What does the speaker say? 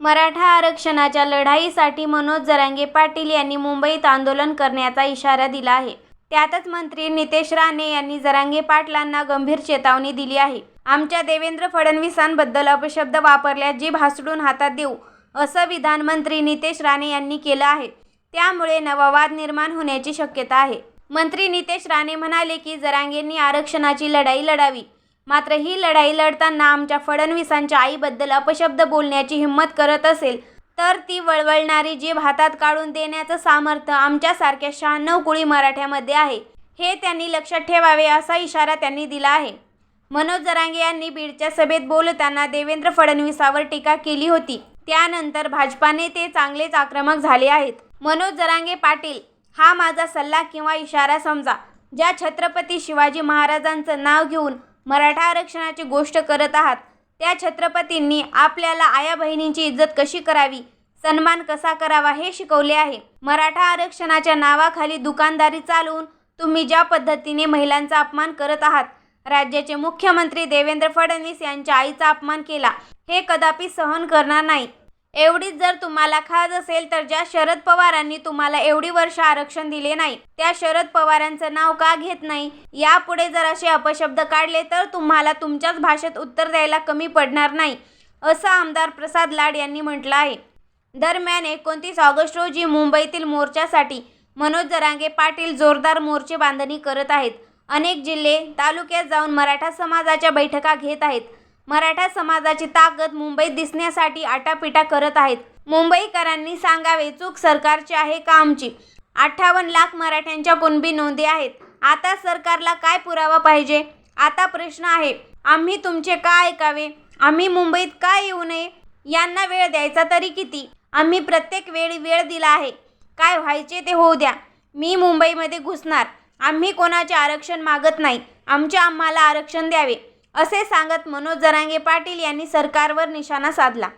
मराठा आरक्षणाच्या लढाईसाठी मनोज जरांगे पाटील यांनी मुंबईत आंदोलन करण्याचा इशारा दिला आहे. त्यातच मंत्री नितेश राणे यांनी जरांगे पाटलांना गंभीर चेतावणी दिली आहे. आमच्या देवेंद्र फडणवीसांबद्दल अपशब्द वापरल्यास जीभ हासडून हातात देऊ असं विधान मंत्री नितेश राणे यांनी केलं आहे. त्यामुळे नवा वाद निर्माण होण्याची शक्यता आहे. मंत्री नितेश राणे म्हणाले की जरांगेंनी आरक्षणाची लढाई लढावी. मात्र ही लढाई लढताना आमच्या फडणवीसांच्या आईबद्दल अपशब्द बोलण्याची हिंमत करत असेल तर ती वळवळणारी जीभ हातात काढून देण्याचं सामर्थ्य आमच्यासारख्या शहाण्णव कुळी मराठ्यामध्ये आहे हे त्यांनी लक्षात ठेवावे असा इशारा त्यांनी दिला आहे. मनोज जरांगे यांनी बीडच्या सभेत बोलताना देवेंद्र फडणवीसावर टीका केली होती. त्यानंतर भाजपाने ते चांगलेच आक्रमक झाले आहेत. मनोज जरांगे पाटील हा माझा सल्ला किंवा इशारा समजा ज्या छत्रपती शिवाजी महाराजांचं नाव घेऊन मराठा आरक्षणाची गोष्ट करत आहात. त्या छत्रपतींनी आपल्याला आया बहिणींची इज्जत कशी करावी? सन्मान कसा करावा हे शिकवले आहे. मराठा आरक्षणाच्या नावाखाली दुकानदारी चालवून तुम्ही ज्या पद्धतीने महिलांचा अपमान करत आहात राज्याचे मुख्यमंत्री देवेंद्र फडणवीस यांच्या आईचा अपमान केला हे कदापि सहन करणार नाही. एवढीच जर तुम्हाला खाज असेल तर ज्या शरद पवारांनी तुम्हाला एवढी वर्ष आरक्षण दिले नाही त्या शरद पवारांचं नाव का घेत नाही? यापुढे जर असे अपशब्द काढले तर तुम्हाला तुमच्याच भाषेत उत्तर द्यायला कमी पडणार नाही असं आमदार प्रसाद लाड यांनी म्हटलं आहे. दरम्यान एकोणतीस ऑगस्ट रोजी मुंबईतील मोर्चासाठी मनोज जरांगे पाटील जोरदार मोर्चे बांधणी करत आहेत. अनेक जिल्हे तालुक्यात जाऊन मराठा समाजाच्या बैठका घेत आहेत. मराठा समाजाची ताकद मुंबईत दिसण्यासाठी आटापिटा करत आहेत. मुंबईकरांनी सांगावे चूक सरकारची आहे का आमची? अठ्ठावन्न लाख मराठ्यांच्या कुणबी नोंदी आहेत. आता सरकारला काय पुरावा पाहिजे? आता प्रश्न आहे आम्ही तुमचे का ऐकावे? आम्ही मुंबईत का येऊ नये? यांना वेळ द्यायचा तरी किती? आम्ही प्रत्येक वेळी वेळ दिला आहे. काय व्हायचे ते होऊ द्या. मी मुंबईमध्ये घुसणार. आम्ही कोणाचे आरक्षण मागत नाही. आमचे आम्हाला आरक्षण द्यावे. असे सांगत मनोज जरांगे पाटील यांनी सरकारवर निशाणा साधला.